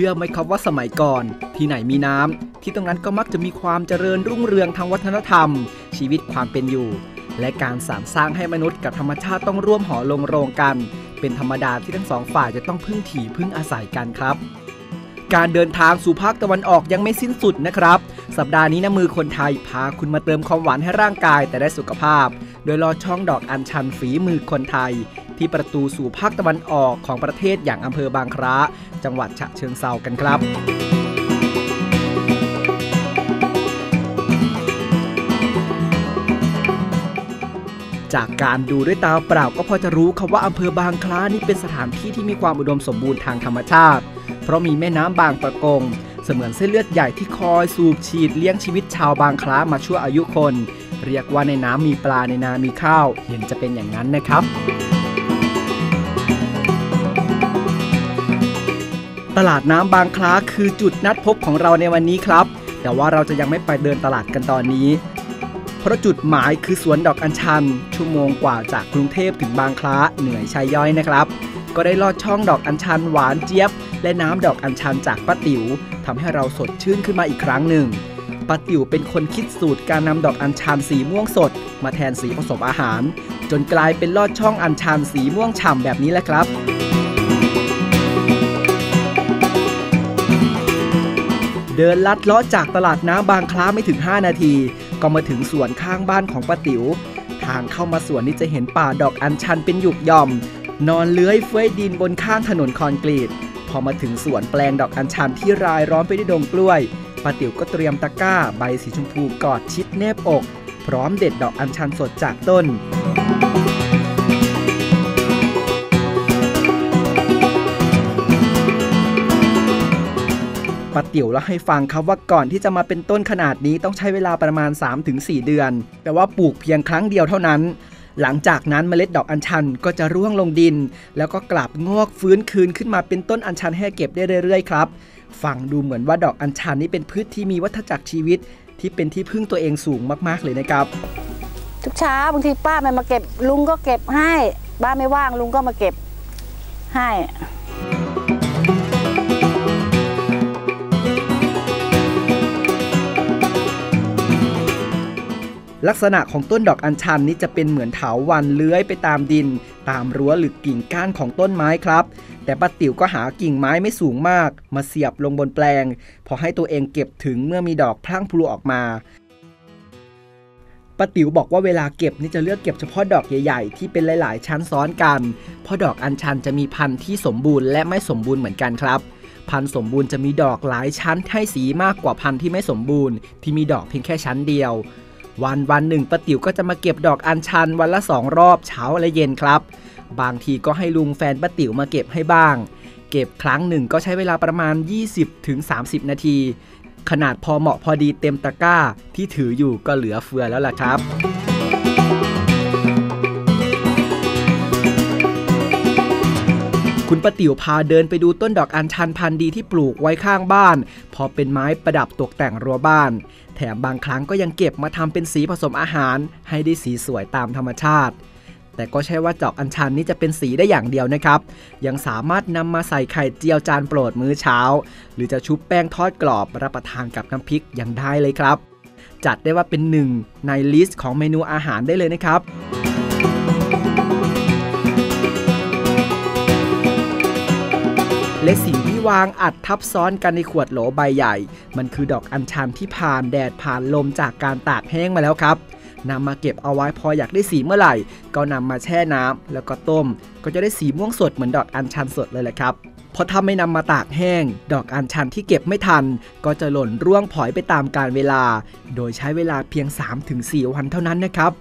ชื่อไหมครับว่าสมัยก่อน ที่ไหนมีน้ำที่ตรงนั้นก็มักจะมีความเจริญรุ่งเรืองทางวัฒนธรรม ชีวิตความเป็นอยู่ และการสานสร้างให้มนุษย์กับธรรมชาติต้องร่วมหอลงโรงกัน เป็นธรรมดาที่ทั้งสองฝ่ายจะต้องพึ่งถี่พึ่งอาศัยกันครับ การเดินทางสู่ภาคตะวันออกยังไม่สิ้นสุดนะครับ สัปดาห์นี้นะมือคนไทยพาคุณมาเติมความหวานให้ร่างกายแต่ได้สุขภาพ โดยรอช่องดอกอัญชันฝีมือคนไทย ที่ประตูสู่ภาคตะวันออกของประเทศอย่างอำเภอบางคล้า จังหวัดฉะเชิงเซากันครับจากการดูด้วยตาเปล่าก็พอจะรู้ครับว่าอำเภอบางคล้านี่เป็นสถานที่ที่มีความอุดมสมบูรณ์ทางธรรมชาติ เพราะมีแม่น้ำบางประกง เสมือนเส้นเลือดใหญ่ที่คอยสูบฉีดเลี้ยงชีวิตชาวบางคล้ามาชั่วอายุคน เรียกว่าในน้ำมีปลาในนามีข้าว เห็นจะเป็นอย่างนั้นนะครับ ตลาดน้ำบางคล้าคือจุดนัดพบของเราในวันนี้ครับ แต่ว่าเราจะยังไม่ไปเดินตลาดกันตอนนี้ เพราะจุดหมายคือสวนดอกอัญชัน ชั่วโมงกว่าจากกรุงเทพถึงบางคล้าเหนื่อยใช้ย่อยนะครับ ก็ได้ลอดช่องดอกอัญชันหวานเจี๊ยบ และน้ำดอกอัญชันจากป้าติ๋วทำให้เราสดชื่นขึ้นมาอีกครั้งหนึ่งป้าติ๋วเป็นคนคิดสูตรการนำดอกอัญชันสีม่วงสด มาแทนสีผสมอาหาร จนกลายเป็นลอดช่องอัญชันสีม่วงฉ่ำแบบนี้แหละครับ เดินลัดเลาะจากตลาดน้ำบางคล้าไม่ถึง 5 นาที ก็มาถึงสวนข้างบ้านของป้าติ๋ว ทางเข้ามาสวนนี่จะเห็นป่าดอกอัญชันเป็นหยุกย่อม นอนเลื้อยเฟ้ยดินบนข้างถนนคอนกรีต พอมาถึงสวนแปลงดอกอัญชันที่รายล้อมไปด้วยดงกล้วยป้าติ๋วก็เตรียมตะกร้าใบสีชมพูกอดชิดแนบอก พร้อมเด็ดดอกอัญชันสดจากต้น ป้าติ๋วเล่าให้ฟังครับว่าก่อนที่จะมาเป็นต้นขนาดนี้ต้องใช้เวลาประมาณ 3-4 เดือน แต่ว่าปลูกเพียงครั้งเดียวเท่านั้น หลังจากนั้นเมล็ดดอกอัญชันก็จะร่วงลงดิน แล้วก็กลับงอกฟื้นคืนขึ้นมาเป็นต้นอัญชันให้เก็บได้เรื่อยๆครับฟังดูเหมือนว่าดอกอัญชันนี้เป็นพืชที่มีวัฏจักรชีวิต ที่เป็นที่พึ่งตัวเองสูงมากๆเลยนะครับ ทุกเช้าบางทีป้าไม่มาเก็บลุงก็เก็บให้ป้าไม่ว่างลุงก็มาเก็บให้ ลักษณะของต้นดอกอัญชันนี้จะเป็นเหมือนเถาวันเลื้อยไปตามดิน ตามรั้วหรือกิ่งก้านของต้นไม้ครับ แต่ป้าติ๋วก็หากิ่งไม้ไม่สูงมาก มาเสียบลงบนแปลง พอให้ตัวเองเก็บถึงเมื่อมีดอกพลั่งพลูออกมาป้าติ๋วบอกว่าเวลาเก็บนี่จะเลือกเก็บเฉพาะดอกใหญ่ๆ ที่เป็นหลาย ๆ ชั้นซ้อนกัน เพราะดอกอัญชันจะมีพันธุ์ที่สมบูรณ์และไม่สมบูรณ์เหมือนกันครับ พันธุ์สมบูรณ์จะมีดอกหลายชั้นให้สีมากกว่าพันธุ์ที่ไม่สมบูรณ์ ที่มีดอกเพียงแค่ชั้นเดียว วันวันหนึ่งป้าติ๋วก็จะมาเก็บดอกอัญชันวันละสองรอบเช้าและเย็นครับ บางทีก็ให้ลุงแฟนป้าติ๋วมาเก็บให้บ้าง เก็บครั้งหนึ่งก็ใช้เวลาประมาณ 20-30 นาที ขนาดพอเหมาะพอดีเต็มตะกร้าที่ถืออยู่ก็เหลือเฟือแล้วล่ะครับคุณป้าติ๋วพาเดินไปดูต้นดอกอัญชันพันธุ์ดีที่ปลูกไว้ข้างบ้าน พอเป็นไม้ประดับตกแต่งรั้วบ้าน แถมบางครั้งก็ยังเก็บมาทำเป็นสีผสมอาหาร ให้ได้สีสวยตามธรรมชาติ แต่ก็ใช่ว่าจอกอัญชันนี้จะเป็นสีได้อย่างเดียวนะครับ ยังสามารถนำมาใส่ไข่เจียวจานโปรดมื้อเช้า หรือจะชุบแป้งทอดกรอบรับประทานกับน้ำพริกยังได้เลยครับ จัดได้ว่าเป็นหนึ่งในลิสต์ของเมนูอาหารได้เลยนะครับ และสิ่งที่วางอัดทับซ้อนกันในขวดโหลใบใหญ่ มันคือดอกอัญชันที่ผ่านแดดผ่านลมจากการตากแห้งมาแล้วครับนำมาเก็บเอาไว้พออยากได้สีเมื่อไหร่ ก็นำมาแช่น้ำแล้วก็ต้ม ก็จะได้สีม่วงสดเหมือนดอกอัญชันสดเลยแหละครับเพราะถ้าไม่นำมาตากแห้ง ดอกอัญชันที่เก็บไม่ทัน ก็จะหล่นร่วงผอยไปตามกาลเวลา โดยใช้เวลาเพียง 3-4 วันเท่านั้นนะครับ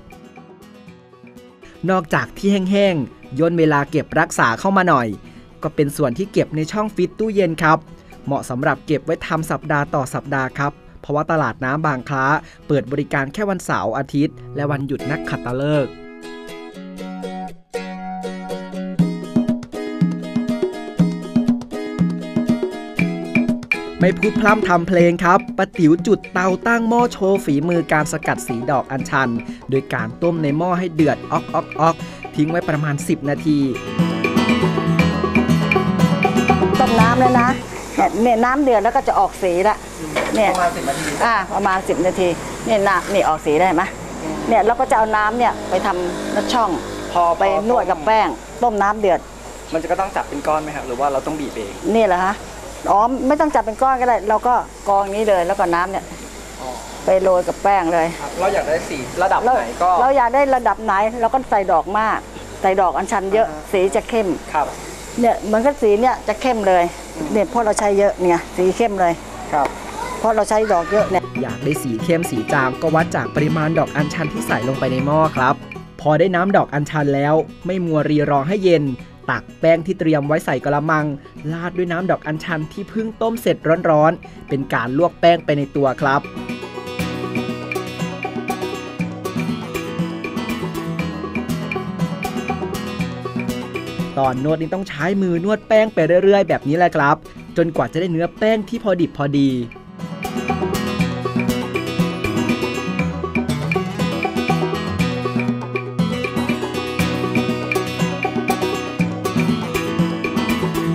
นอกจากที่แห้งๆย่นเวลาเก็บรักษาเข้ามาหน่อย ก็เป็นส่วนที่เก็บในช่องฟิตตู้เย็นครับ เหมาะสำหรับเก็บไว้ทำสัปดาห์ต่อสัปดาห์ครับ เพราะว่าตลาดน้ำบางคล้า เปิดบริการแค่วันเสาร์อาทิตย์ และวันหยุดนักขัตฤกษ์ไม่พูดพร่ำทำเพลงครับป้าติ๋วจุดเตาตั้งหม้อโชว์ฝีมือการสกัดสีดอกอัญชัน โดยการต้มในหม้อให้เดือดออกออกออกทิ้งไว้ประมาณ 10 นาที ต้มน้ำเลยนะเนี่ยเนี่ยน้ำเดือดแล้วก็จะออกสีละเนี่ยประมาณสิบนาทีอ่าประมาณ10นาทีเนี่ยน้ำนี่ออกสีได้ไหมเนี่ยเราก็จะเอาน้ำเนี่ยไปทำน้ำช่องพอไปนวดกับแป้ง ต้มน้ำเดือด มันจะก็ต้องจับเป็นก้อนไหมครับหรือว่าเราต้องบีบเองนี่แหละฮะอ๋อไม่ต้องจับเป็นก้อนก็ได้ เราก็กรองนี้เลยแล้วก็น้ำเนี่ยอ๋อไปโรยกับแป้งเลย ครับเราอยากได้สีระดับเราไหนก็เราอยากได้ระดับไหนเราก็ใส่ดอกมาก ใส่ดอกอัญชันเยอะอ่าฮะสีจะเข้มครับ เนี่ยเหมันก็สีเนี่ยจะเข้มเลยเนี่ยเพราะเราใช้เยอะเนี่ยสีเข้มเลย ครับ เพราะเราใช้ดอกเยอะเนี่ยอยากได้สีเข้มสีจางก็วัดจากปริมาณดอกอัญชันที่ใส่ลงไปในหม้อครับ พอได้น้ำดอกอัญชันแล้ว ไม่มัวรีรอให้เย็น ตักแป้งที่เตรียมไว้ใส่กระมัง ราดด้วยน้ำดอกอัญชันที่เพิ่งต้มเสร็จร้อนๆ เป็นการลวกแป้งไปในตัวครับ ตอนนวดนี่ต้องใช้มือนวดแป้งไปเรื่อยๆ แบบนี้แหละครับ จนกว่าจะได้เนื้อแป้งที่พอดิบพอดี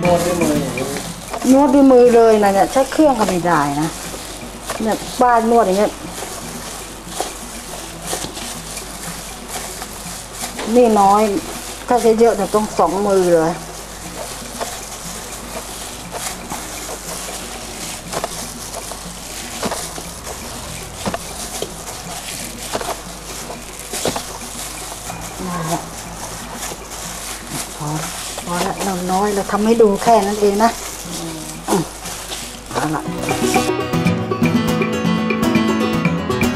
นวดด้วยมือนวดด้วยมือเลยนะเนี่ยใช้เครื่องก็ไม่ได้นะเนี่ยป้านนวดอย่างเงี้ยนี่น้อย ถ้าใช้เยอะเนี่ยต้องสองมือเลยนั่นและพอพอละเราน้อยเราทำให้ดูแค่นั้นเองนะอืมเอาละ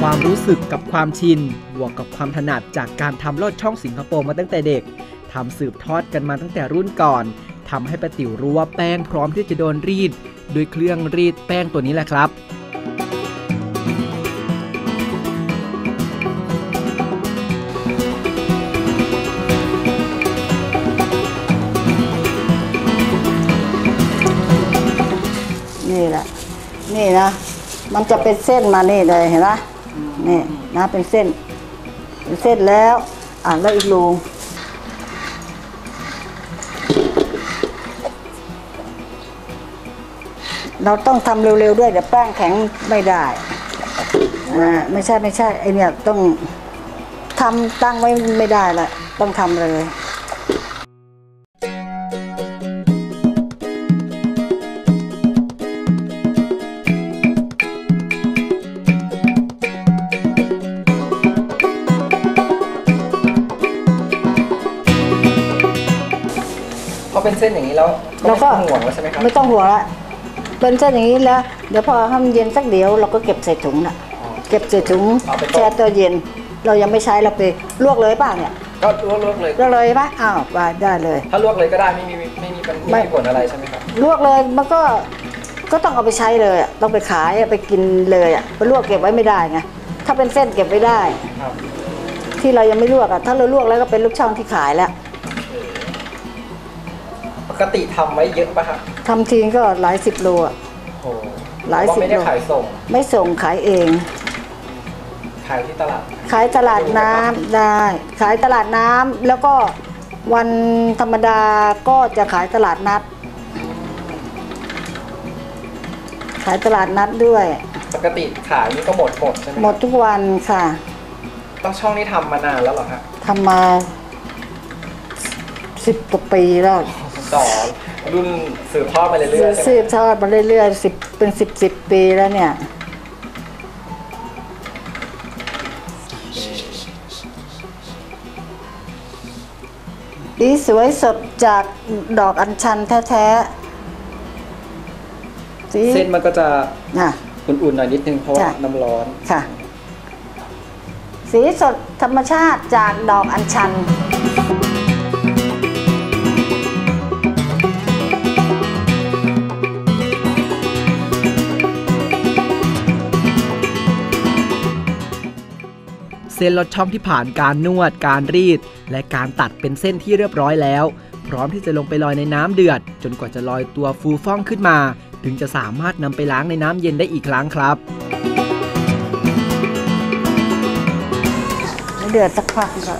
ความรู้สึกกับความชินบวกกับความถนัดจากการทำลอดช่องสิงคโปร์มาตั้งแต่เด็ก ทำสืบทอดกันมาตั้งแต่รุ่นก่อนทำให้ป้าติ๋วรู้ว่าแป้งพร้อมที่จะโดนรีดโดยเครื่องรีดแป้งตัวนี้แหละครับนี่แหละ นี่นะ มันจะเป็นเส้นมานี่เลยเห็นไหมนี่นะเป็นเส้นเป็นเส้นแล้ว อ่าแล้วอีกรู เราต้องทำเร็วๆด้วยเดี๋ยวแป้งแข็งไม่ได้อ่าไม่ใช่ไม่ใช่ไอเนี่ยต้องทำตั้งไว้ไม่ได้ละต้องทำเลยพอเป็นเส้นอย่างนี้แล้วแล้วก็ห่วงแล้วใช่ไหมครับไม่ต้องห่วงละ เป็นเส้นอย่างนี้แล้ว เดี๋ยวพอให้มันเย็นสักเดี๋ยวเราก็เก็บใส่ถุงน่ะเก็บใส่ถุงเอาไปต้ม แช่ตัวเย็น เรายังไม่ใช้เราไปลวกเลยป่ะเนี่ยก็ลวกลวกเลย ลวกเลยป่ะอ้าวไปได้เลย ถ้าลวกเลยก็ได้ไม่มีไม่มีปัญไม่ ไม่มีผลอะไรใช่ไหมครับ ลวกเลยมันก็ก็ต้องเอาไปใช้เลยอะต้องไปขายอะไปกินเลยอะไปลวกเก็บไว้ไม่ได้ไงถ้าเป็นเส้นเก็บไว้ได้ ครับที่เรายังไม่ลวกอะถ้าเราลวกแล้วก็เป็นลูกช่องที่ขายแล้ว ปกติทำไว้เยอะปะครับ ทำทีก็หลายสิบโลอะโอ้หลายสิบว่าไม่ได้โลขายส่ง ไม่ส่งขายเอง ขายที่ตลาด ขายตลาดน้ำได้ ขายตลาดน้ำแล้วก็วันธรรมดาก็จะขายตลาดนัด ขายตลาดนัดด้วย ปกติขายนี่ก็หมดหมดใช่ไหมหมดทุกวันค่ะต้องช่องนี้ทำมานานแล้วเหรอครับทำมาสิบกว่าปีแล้วต่อ รุ่นสืบทอดมาเรื่อยๆใช่ซื้ไหอมทอดมาเรื่อยๆสิบเป็นสิบสิบปีแล้วเนี่ย ดีสวยสดจากดอกอัญชันแท้ๆสีเส้นมันก็จะน่ะ อุ่นๆหน่อยนิดนึงเพราะว่าจ้ะ น้ำร้อน ค่ะ สีสดธรรมชาติจากดอกอัญชัน เส้นลดช่องที่ผ่านการนวด การรีด และการตัดเป็นเส้นที่เรียบร้อยแล้ว พร้อมที่จะลงไปลอยในน้ำเดือด จนกว่าจะลอยตัวฟูฟ่องขึ้นมา ถึงจะสามารถนำไปล้างในน้ำเย็นได้อีกครั้งครับ เดือดสักพักก็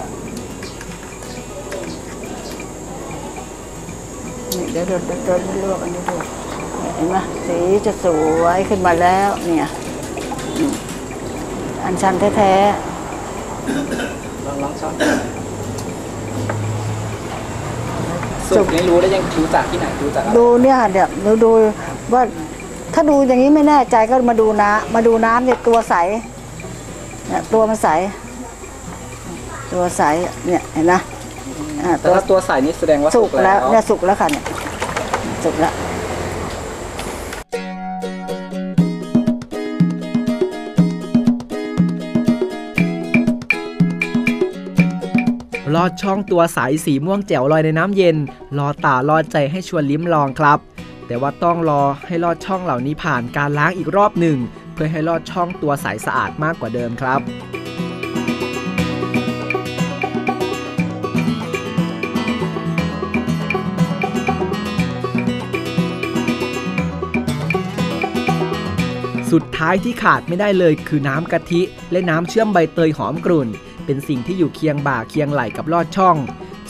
นี่เดี๋ยวเดี๋ยวเดี๋ยวเดี๋ยวลวกอันนี้ด้วยเห็นไหมสีจะสวยขึ้นมาแล้วเนี่ยอันชันแท้ ลองลองช้อนสุกนี่รู้ได้ยังรู้จากที่ไหนรู้จากอะไรๆดูเนี่ยเดี๋ยวดูดูว่าถ้าดูอย่างนี้ไม่แน่ใจก็มาดูน้ำมาดูน้ำเนี่ยตัวใสเนี่ยตัวมันใส ตัวใสเนี่ยเห็นไหมอ่าแต่ตัวถ้าตัวใสนี่แสดงว่าสุสุกกแล้แล้ววเนี่ยสุกแล้วค่ะเนี่ยสุกแล้ว ลอดช่องตัวใสสีม่วงแจ๋วลอยในน้ำเย็น รอตาลอดใจให้ชวนลิ้มลองครับ แต่ว่าต้องรอให้ลอดช่องเหล่านี้ผ่านการล้างอีกรอบหนึ่ง เพื่อให้ลอดช่องตัวใสสะอาดมากกว่าเดิมครับสุดท้ายที่ขาดไม่ได้เลยคือน้ำกะทิ และน้ำเชื่อมใบเตยหอมกรุ่น เป็นสิ่งที่อยู่เคียงบ่าเคียงไหลกับลอดช่อง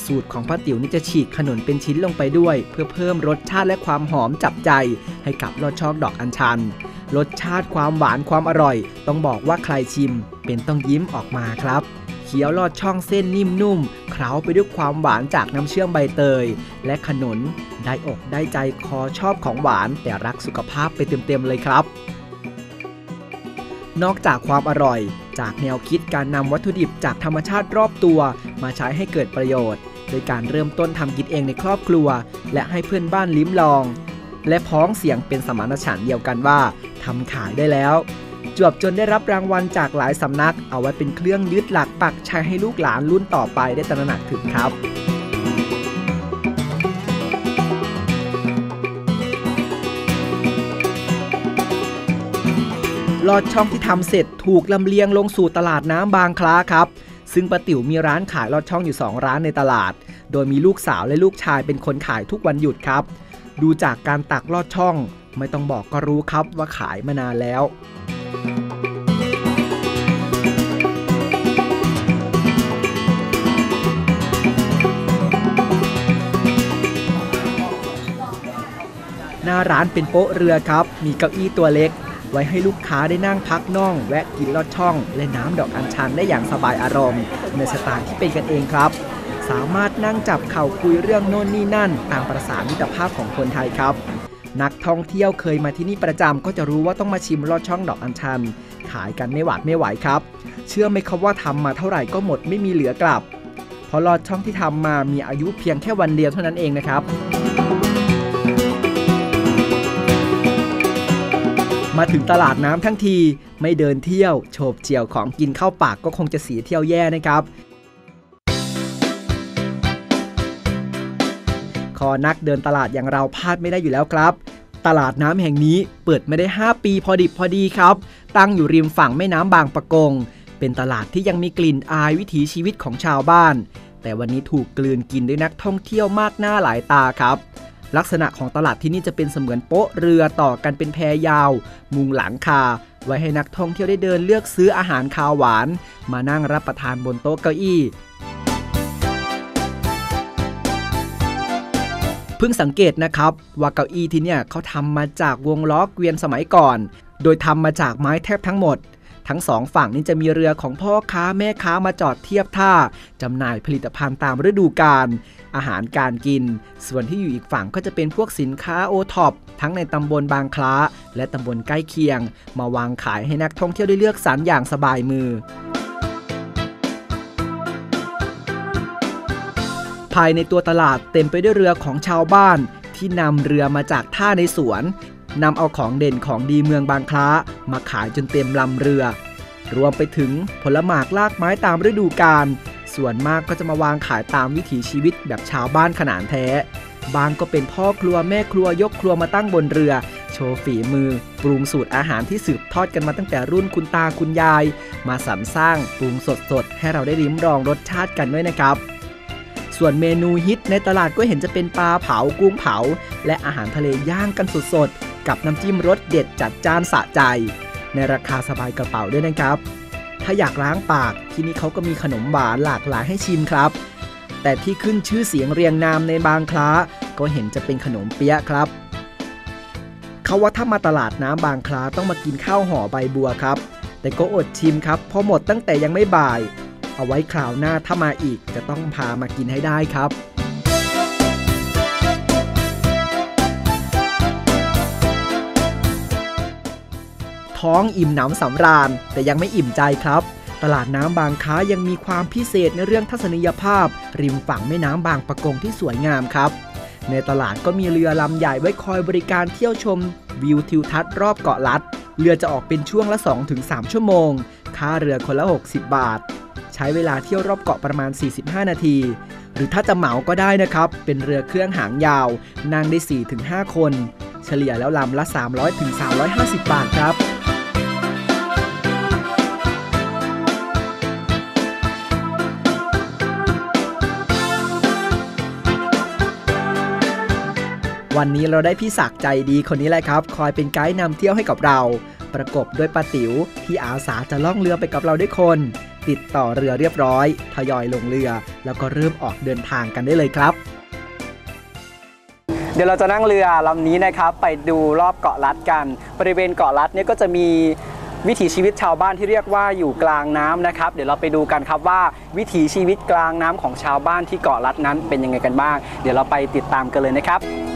สูตรของป้าติ๋วนี่จะฉีกขนุนเป็นชิ้นลงไปด้วย เพื่อเพิ่มรสชาติและความหอมจับใจ ให้กับลอดช่องดอกอัญชัน รสชาติความหวานความอร่อย ต้องบอกว่าใครชิม เป็นต้องยิ้มออกมาครับเคี้ยวลอดช่องเส้นนิ่มนุ่มเคล้าไปด้วยความหวานจากน้ำเชื่อมใบเตย และขนุนได้อกได้ใจคอชอบของหวาน แต่รักสุขภาพไปเต็มๆเลยครับ นอกจากความอร่อย จากแนวคิดการนำวัตถุดิบจากธรรมชาติรอบตัว มาใช้ให้เกิดประโยชน์ โดยการเริ่มต้นทำกินเองในครอบครัว และให้เพื่อนบ้านลิ้มลอง และพ้องเสียงเป็นสมานฉันท์เดียวกันว่าทำขายได้แล้ว จวบจนได้รับรางวัลจากหลายสำนัก เอาไว้เป็นเครื่องยึดหลักปักใช้ให้ลูกหลานรุ่นต่อไปได้ตระหนักถึงครับ ลอดช่องที่ทำเสร็จถูกลำเลียงลงสู่ตลาดน้ำบางคล้าครับ ซึ่งป้าติ๋วมีร้านขายลอดช่องอยู่ 2 ร้านในตลาด โดยมีลูกสาวและลูกชายเป็นคนขายทุกวันหยุดครับ ดูจากการตักลอดช่อง ไม่ต้องบอกก็รู้ครับว่าขายมานานแล้วหน้าร้านเป็นโป๊ะเรือครับ มีเก้าอี้ตัวเล็ก ไว้ให้ลูกค้าได้นั่งพักน่อง แวะกินลอดช่อง และน้ำดอกอัญชันได้อย่างสบายอารมณ์ ในสไตล์ที่เป็นกันเองครับ สามารถนั่งจับเข่าคุยเรื่องโน่นนี่นั่น ตามประสามิตรภาพของคนไทยครับ นักท่องเที่ยวเคยมาที่นี่ประจำก็จะรู้ว่าต้องมาชิมลอดช่องดอกอัญชัน ขายกันไม่หวาดไม่ไหวครับ เชื่อไหมครับว่าทำมาเท่าไหร่ก็หมดไม่มีเหลือกลับ เพราะลอดช่องที่ทำมามีอายุเพียงแค่วันเดียวเท่านั้นเองนะครับ มาถึงตลาดน้ำทั้งที ไม่เดินเที่ยวโฉบเจี่ยวของกินเข้าปากก็คงจะเสียเที่ยวแย่นะครับ คอนักเดินตลาดอย่างเราพลาดไม่ได้อยู่แล้วครับ ตลาดน้ำแห่งนี้เปิดไม่ได้ 5 ปีพอดิบพอดีครับ ตั้งอยู่ริมฝั่งแม่น้ำบางปะกง เป็นตลาดที่ยังมีกลิ่นอายวิถีชีวิตของชาวบ้าน แต่วันนี้ถูกกลืนกินด้วยนักท่องเที่ยวมากหน้าหลายตาครับ ลักษณะของตลาดที่นี่จะเป็นเสมือนโป๊ะเรือต่อกันเป็นแพยาว มุงหลังคา ไว้ให้นักท่องเที่ยวได้เดินเลือกซื้ออาหารคาวหวาน มานั่งรับประทานบนโต๊ะเก้าอี้เพิ่งสังเกตนะครับว่าเก้าอี้ที่เนี่ยเขาทำมาจากวงล้อเกวียนสมัยก่อน โดยทำมาจากไม้แทบทั้งหมด ทั้งสองฝั่งนี้จะมีเรือของพ่อค้าแม่ค้ามาจอดเทียบท่าจำหน่ายผลิตภัณฑ์ตามฤดูกาลอาหารการกิน ส่วนที่อยู่อีกฝั่งก็จะเป็นพวกสินค้าโอท็อปทั้งในตำบลบางคล้า และตำบลใกล้เคียง มาวางขายให้นักท่องเที่ยวได้เลือกสรรอย่างสบายมือภายในตัวตลาดเต็มไปด้วยเรือของชาวบ้านที่นำเรือมาจากท่าในสวน นำเอาของเด่นของดีเมืองบางคล้า มาขายจนเต็มลำเรือ รวมไปถึงผลหมากลากไม้ตามฤดูกาลส่วนมากก็จะมาวางขายตามวิถีชีวิตแบบชาวบ้านขนาดแท้ บางก็เป็นพ่อครัวแม่ครัวยกครัวมาตั้งบนเรือ โชว์ฝีมือ ปรุงสูตรอาหารที่สืบทอดกันมาตั้งแต่รุ่นคุณตาคุณยาย มาสรรสร้างปรุงสดๆ ให้เราได้ลิ้มลองรสชาติกันด้วยนะครับ ส่วนเมนูฮิตในตลาดก็เห็นจะเป็นปลาเผากุ้งเผา และอาหารทะเลย่างกันสดๆ กับน้ำจิ้มรสเด็ดจัดจ้านสะใจ ในราคาสบายกระเป๋าด้วยนะครับ ถ้าอยากล้างปากที่นี่เขาก็มีขนมหวานหลากหลายให้ชิมครับ แต่ที่ขึ้นชื่อเสียงเรียงนามในบางคล้า ก็เห็นจะเป็นขนมเปี๊ยะครับเขาว่าถ้ามาตลาดน้ำบางคล้าต้องมากินข้าวห่อใบบัวครับ แต่ก็อดชิมครับเพราะหมดตั้งแต่ยังไม่บ่าย เอาไว้คราวหน้าถ้ามาอีกจะต้องพามากินให้ได้ครับ ท้องอิ่มหนำสำราญ แต่ยังไม่อิ่มใจครับ ตลาดน้ำบางค้ายังมีความพิเศษในเรื่องทัศนียภาพ ริมฝั่งแม่น้ำบางปะกงที่สวยงามครับ ในตลาดก็มีเรือลำใหญ่ไว้คอยบริการเที่ยวชม วิวทิวทัศน์รอบเกาะลัด เรือจะออกเป็นช่วงละ 2-3 ชั่วโมง ค่าเรือคนละ 60 บาท ใช้เวลาเที่ยวรอบเกาะประมาณ 45 นาทีหรือถ้าจะเหมาก็ได้นะครับ เป็นเรือเครื่องหางยาว นั่งได้ 4-5 คน เฉลี่ยแล้วลำละ 300-350 บาทครับ วันนี้เราได้พี่ศักดิ์ใจดีคนนี้แหละครับ คอยเป็นไกด์นำเที่ยวให้กับเรา ประกบด้วยป้าติ๋วที่อาสาจะล่องเรือไปกับเราด้วยคน ติดต่อเรือเรียบร้อย ทยอยลงเรือ แล้วก็เริ่มออกเดินทางกันได้เลยครับ เดี๋ยวเราจะนั่งเรือลำนี้นะครับ ไปดูรอบเกาะลัดกัน บริเวณเกาะลัดเนี่ยก็จะมีวิถีชีวิตชาวบ้านที่เรียกว่าอยู่กลางน้ำนะครับ เดี๋ยวเราไปดูกันครับว่าวิถีชีวิตกลางน้ำของชาวบ้านที่เกาะลัดนั้นเป็นยังไงกันบ้าง เดี๋ยวเราไปติดตามกันเลยนะครับ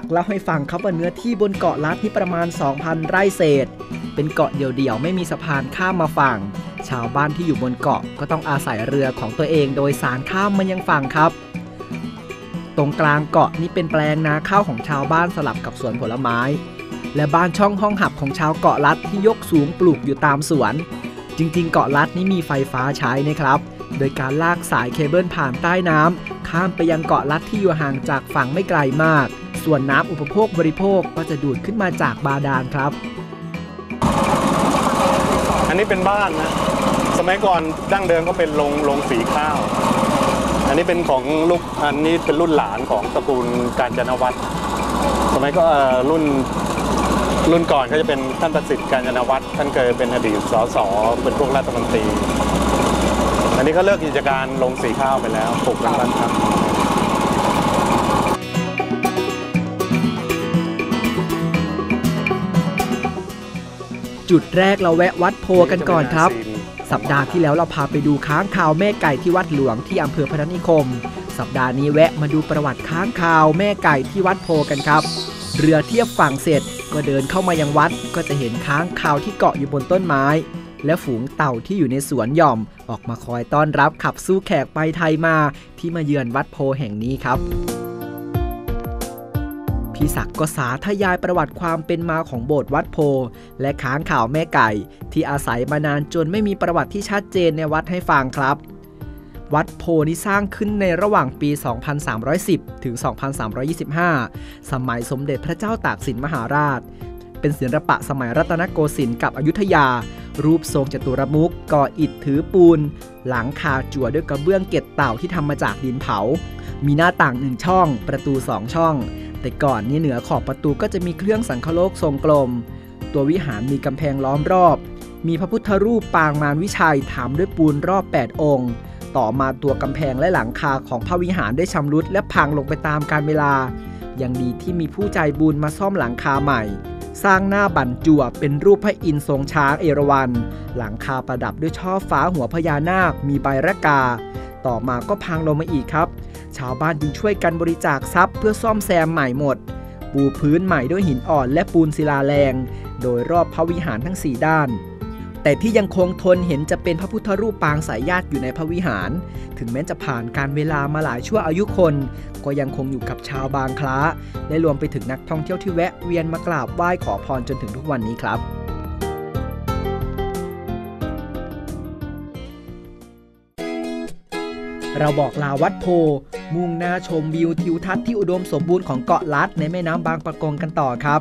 กเล่าให้ฟังครับว่าเนื้อที่บนเกาะลัดนี่ประมาณ 2,000 ไร่เศษ เป็นเกาะเดี่ยวๆ ไม่มีสะพานข้ามมาฝั่ง ชาวบ้านที่อยู่บนเกาะก็ต้องอาศัยเรือของตัวเองโดยสารข้ามมายังฝั่งครับ ตรงกลางเกาะนี่เป็นแปลงนาข้าวของชาวบ้านสลับกับสวนผลไม้ และบ้านช่องห้องหับของชาวเกาะลัดที่ยกสูงปลูกอยู่ตามสวน จริงๆ เกาะลัดนี่มีไฟฟ้าใช้นะครับ โดยการลากสายเคเบิลผ่านใต้น้ำข้ามไปยังเกาะลัดที่อยู่ห่างจากฝั่งไม่ไกลมาก ส่วนน้ำอุปโภคบริโภคก็จะดูดขึ้นมาจากบาดาลครับ อันนี้เป็นบ้านนะ สมัยก่อนดั้งเดิมก็เป็นโรงโรงสีข้าว อันนี้เป็นของลูกอันนี้เป็นรุ่นหลานของตระกูลการจนวัฒน์สมัยก็รุ่นรุ่นก่อนก็จะเป็นท่านประสิทธิ์การจนวัฒน์ท่านเคยเป็นอดีตสสเป็นพวกรัฐมนตรี อันนี้ก็เลิกกิจการลงสีข้าวไปแล้วปลูกเป็นบ้านพัก จุดแรกเราแวะวัดโพกันก่อนครับ สัปดาห์ที่แล้วเราพาไปดูค้างคาวแม่ไก่ที่วัดหลวงที่อำเภอพนัสนิคม สัปดาห์นี้แวะมาดูประวัติค้างคาวแม่ไก่ที่วัดโพกันครับ เรือเทียบฝั่งเสร็จก็เดินเข้ามายังวัด ก็จะเห็นค้างคาวที่เกาะอยู่บนต้นไม้ และฝูงเต่าที่อยู่ในสวนหย่อม ออกมาคอยต้อนรับขับสู้แขกไปไทยมาที่มาเยือนวัดโพแห่งนี้ครับ พี่ศักดิ์ก็สาธยายประวัติความเป็นมาของโบสถ์วัดโพ และค้างข่าวแม่ไก่ ที่อาศัยมานานจนไม่มีประวัติที่ชัดเจนในวัดให้ฟังครับ วัดโพนี้สร้างขึ้นในระหว่างปี 2310 ถึง 2325 สมัยสมเด็จพระเจ้าตากสินมหาราช เป็นศิลปะสมัยรัตนโกสินทร์กับอยุธยา รูปทรงจตุรมุขก่ออิฐถือปูน หลังคาจั่วด้วยกระเบื้องเกล็ดเต่าที่ทำมาจากดินเผา มีหน้าต่างหนึ่งช่อง ประตูสองช่อง แต่ก่อนนี้เหนือขอบประตูก็จะมีเครื่องสังคโลกทรงกลม ตัววิหารมีกำแพงล้อมรอบ มีพระพุทธรูปปางมารวิชัยถามด้วยปูนรอบ 8 องค์ ต่อมาตัวกำแพงและหลังคาของพระวิหารได้ชำรุดและพังลงไปตามกาลเวลา ยังดีที่มีผู้ใจบุญมาซ่อมหลังคาใหม่ สร้างหน้าบันจั่วเป็นรูปพระอินทร์ทรงช้างเอราวัณหลังคาประดับด้วยช่อฟ้าหัวพญานาค มีใบระกา ต่อมาก็พังลงมาอีกครับ ชาวบ้านจึงช่วยกันบริจาคทรัพย์เพื่อซ่อมแซมใหม่หมด ปูพื้นใหม่ด้วยหินอ่อนและปูนศิลาแรง โดยรอบพระวิหารทั้ง 4 ด้าน แต่ที่ยังคงทนเห็นจะเป็นพระพุทธรูปปางสายญาติอยู่ในพระวิหาร ถึงแม้จะผ่านการเวลามาหลายชั่วอายุคน ก็ยังคงอยู่กับชาวบางคล้า และรวมไปถึงนักท่องเที่ยวที่แวะเวียนมากราบไหว้ขอพรจนถึงทุกวันนี้ครับ เราบอกลาวัดโพ มุ่งหน้าชมวิวทิวทัศน์ที่อุดมสมบูรณ์ของเกาะลัดในแม่น้ำบางปะกงกันต่อครับ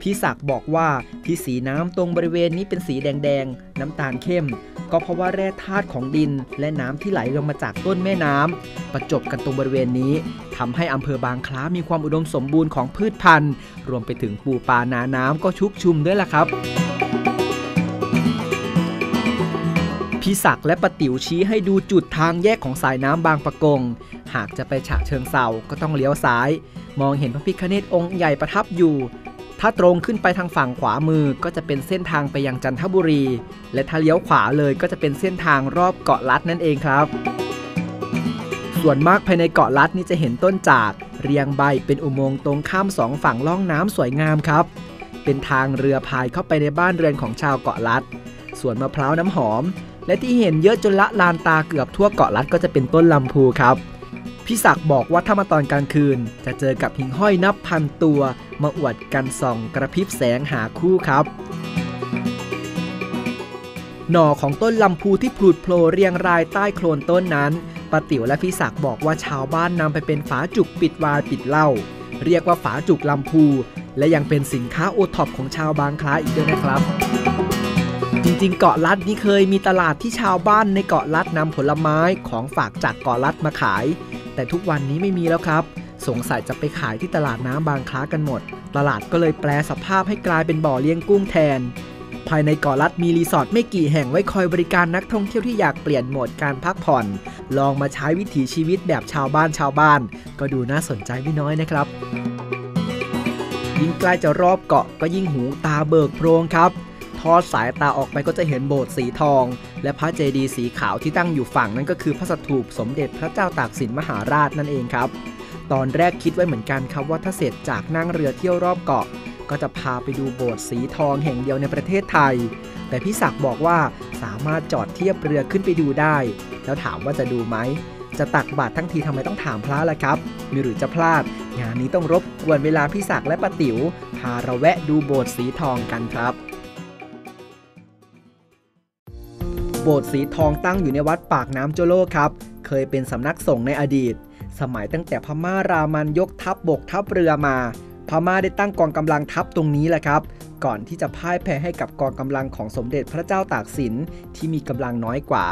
พี่ศักบอกว่าที่สีน้ำตรงบริเวณนี้เป็นสีแดงๆ น้ำตาลเข้ม ก็เพราะว่าแร่ธาตุของดิน และน้ำที่ไหลลงมาจากต้นแม่น้ำประจบกันตรงบริเวณนี้ทำให้อำเภอบางคล้ามีความอุดมสมบูรณ์ของพืชพันธุ์ รวมไปถึงปูปลานาน้ำก็ชุกชุมด้วยล่ะครับ พี่ศักและปะติ๋วชี้ให้ดูจุดทางแยกของสายน้ำบางปะกง หากจะไปฉะเชิงเซาก็ต้องเลี้ยวซ้าย มองเห็นพระพิฆเนศองค์ใหญ่ประทับอยู่ ถ้าตรงขึ้นไปทางฝั่งขวามือก็จะเป็นเส้นทางไปยังจันทบุรี และถ้าเลี้ยวขวาเลยก็จะเป็นเส้นทางรอบเกาะลัดนั่นเองครับ ส่วนมากภายในเกาะลัดนี้จะเห็นต้นจาก เรียงใบเป็นอุโมงค์ตรงข้ามสองฝั่งล่องน้ำสวยงามครับ เป็นทางเรือพายเข้าไปในบ้านเรือนของชาวเกาะลัดสวนมะพร้าวน้ำหอม และที่เห็นเยอะจนละลานตาเกือบทั่วเกาะลัดก็จะเป็นต้นลำพูครับพี่ศักดิ์บอกว่าถ้ามาตอนกลางคืน จะเจอกับหิ่งห้อยนับพันตัว มาอวดกันส่องกระพริบแสงหาคู่ครับ หน่อของต้นลำพูที่พลูดโผล่เรียงรายใต้โคลนต้นนั้นป้าติ๋วและพี่ศักดิ์บอกว่าชาวบ้านนำไปเป็นฝาจุกปิดวาลปิดเหล้าเรียกว่าฝาจุกลำพู และยังเป็นสินค้าโอท็อปของชาวบางคล้าอีกด้วยนะครับ จริงๆ เกาะลัดนี่เคยมีตลาดที่ชาวบ้านในเกาะลัดนำผลไม้ของฝากจากเกาะลัดมาขาย แต่ทุกวันนี้ไม่มีแล้วครับ สงสัยจะไปขายที่ตลาดน้ำบางคล้ากันหมด ตลาดก็เลยแปลสภาพให้กลายเป็นบ่อเลี้ยงกุ้งแทน ภายในเกาะลัดมีรีสอร์ทไม่กี่แห่งไว้คอยบริการนักท่องเที่ยวที่อยากเปลี่ยนโหมดการพักผ่อน ลองมาใช้วิถีชีวิตแบบชาวบ้านชาวบ้าน ก็ดูน่าสนใจไม่น้อยนะครับยิ่งใกล้จะรอบเกาะก็ยิ่งหูตาเบิกโพรงครับ ทอดสายตาออกไปก็จะเห็นโบสถ์สีทอง และพระเจดีย์สีขาวที่ตั้งอยู่ฝั่งนั้นก็คือพระสถูปสมเด็จพระเจ้าตากสินมหาราชนั่นเองครับ ตอนแรกคิดไว้เหมือนกันครับว่าถ้าเสร็จจากนั่งเรือเที่ยวรอบเกาะ ก็จะพาไปดูโบสถ์สีทองแห่งเดียวในประเทศไทย แต่พี่ศักดิ์บอกว่าสามารถจอดเทียบเรือขึ้นไปดูได้ แล้วถามว่าจะดูไหมจะตักบาตรทั้งทีทำไมต้องถามพระล่ะครับ มีหรือจะพลาด งานนี้ต้องรบกวนเวลาพี่ศักดิ์และป้าติ๋วพาเราแวะดูโบสถ์สีทองกันครับ บสถ์สีทองตั้งอยู่ในวัดปากน้ำโจโลครับ เคยเป็นสำนักสงฆ์ในอดีต สมัยตั้งแต่พม่ารามันยกทัพบบกทัพเรือมา พม่าได้ตั้งกองกำลังทัพตรงนี้แหละครับ ก่อนที่จะพ่ายแพ้ให้กับกองกำลังของสมเด็จพระเจ้าตากสินที่มีกำลังน้อยกว่า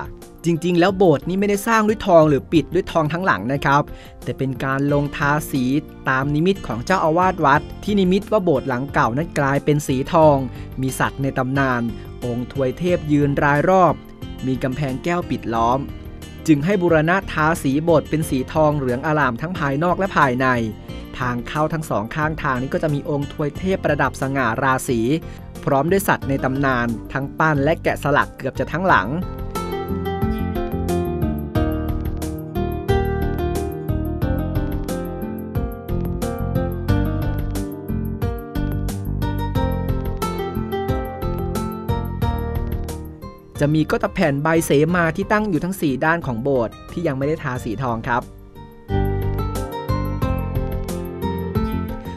จริงๆ แล้วโบสถ์นี้ไม่ได้สร้างด้วยทองหรือปิดด้วยทองทั้งหลังนะครับ แต่เป็นการลงทาสีตามนิมิตของเจ้าอาวาสวัด ที่นิมิตว่าโบสถ์หลังเก่านั้นกลายเป็นสีทอง มีสัตว์ในตำนานองค์ทวยเทพยืนรายรอบ มีกำแพงแก้วปิดล้อม จึงให้บุรณะทาสีโบสถ์เป็นสีทองเหลืองอารามทั้งภายนอกและภายใน ทางเข้าทั้งสองข้างทางนี้ก็จะมีองค์ทวยเทพประดับสง่าราศี พร้อมด้วยสัตว์ในตำนาน ทั้งปั้นและแกะสลักเกือบจะทั้งหลัง จะมีก็ตะแผ่นใบเสมาที่ตั้งอยู่ทั้ง 4 ด้านของโบสถ์ที่ยังไม่ได้ทาสีทองครับ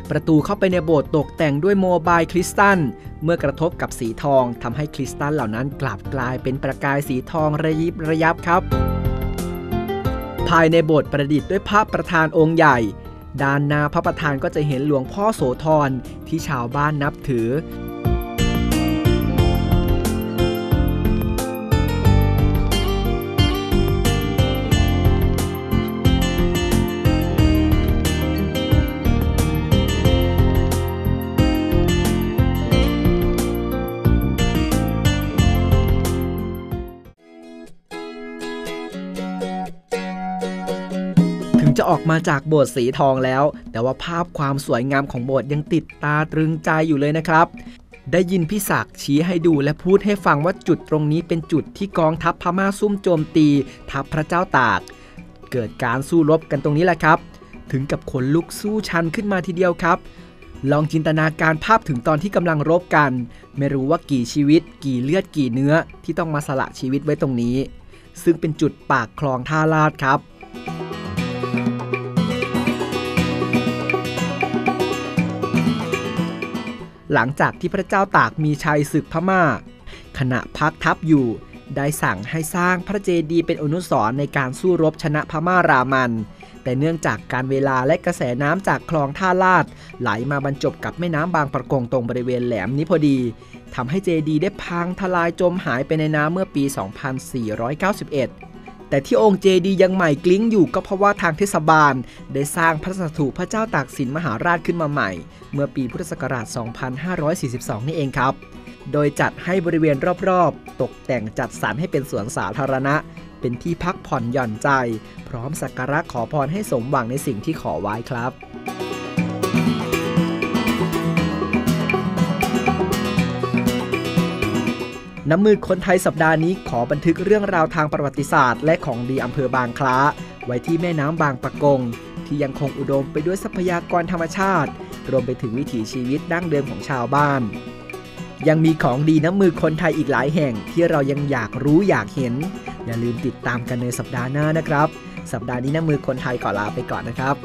ประตูเข้าไปในโบสถ์ตกแต่งด้วยโมบายคริสตัล เมื่อกระทบกับสีทองทำให้คริสตัลเหล่านั้นกลับกลายเป็นประกายสีทองระยิบระยับครับ ภายในโบสถ์ประดิษฐ์ด้วยภาพประธานองค์ใหญ่ด้านหน้าพระประธานก็จะเห็นหลวงพ่อโสธรที่ชาวบ้านนับถือ ออกมาจากโบสถ์สีทองแล้ว แต่ว่าภาพความสวยงามของโบสถ์ยังติดตาตรึงใจอยู่เลยนะครับ ได้ยินพี่ศักดิ์ชี้ให้ดูและพูดให้ฟังว่าจุดตรงนี้เป็นจุดที่กองทัพพม่าซุ่มโจมตี ทัพพระเจ้าตาก เกิดการสู้รบกันตรงนี้แหละครับ ถึงกับขนลุกสู้ชันขึ้นมาทีเดียวครับลองจินตนาการภาพถึงตอนที่กำลังรบกัน ไม่รู้ว่ากี่ชีวิต กี่เลือดกี่เนื้อที่ต้องมาสละชีวิตไว้ตรงนี้ ซึ่งเป็นจุดปากคลองท่าลาดครับ หลังจากที่พระเจ้าตากมีชัยศึกพม่า ขณะพักทัพอยู่ ได้สั่งให้สร้างพระเจดีย์เป็นอนุสรณ์ในการสู้รบชนะพม่ารามัน แต่เนื่องจากการเวลาและกระแสน้ำจากคลองท่าลาด ไหลมาบรรจบกับแม่น้ำบางประกงตรงบริเวณแหลมนี้พอดีทำให้เจดีย์ได้พังทลายจมหายไปในน้ำเมื่อปี 2491 แต่ที่องค์เจดีย์ยังใหม่กลิ้งอยู่ก็เพราะว่าทางเทศบาล ได้สร้างพระสถูปพระเจ้าตากสินมหาราชขึ้นมาใหม่ เมื่อปีพุทธศักราช 2542 นี่เองครับ โดยจัดให้บริเวณรอบๆ ตกแต่งจัดสรรให้เป็นสวนสาธารณะ เป็นที่พักผ่อนหย่อนใจ พร้อมสักการะขอพรให้สมหวังในสิ่งที่ขอไว้ครับ น้ำมือคนไทยสัปดาห์นี้ขอบันทึกเรื่องราวทางประวัติศาสตร์และของดีอำเภอบางคล้า ไว้ที่แม่น้ำบางปะกง ที่ยังคงอุดมไปด้วยทรัพยากรธรรมชาติ รวมไปถึงวิถีชีวิตดั้งเดิมของชาวบ้าน ยังมีของดีน้ำมือคนไทยอีกหลายแห่งที่เรายังอยากรู้อยากเห็น อย่าลืมติดตามกันในสัปดาห์หน้านะครับ สัปดาห์นี้น้ำมือคนไทยขอลาไปก่อนนะครับ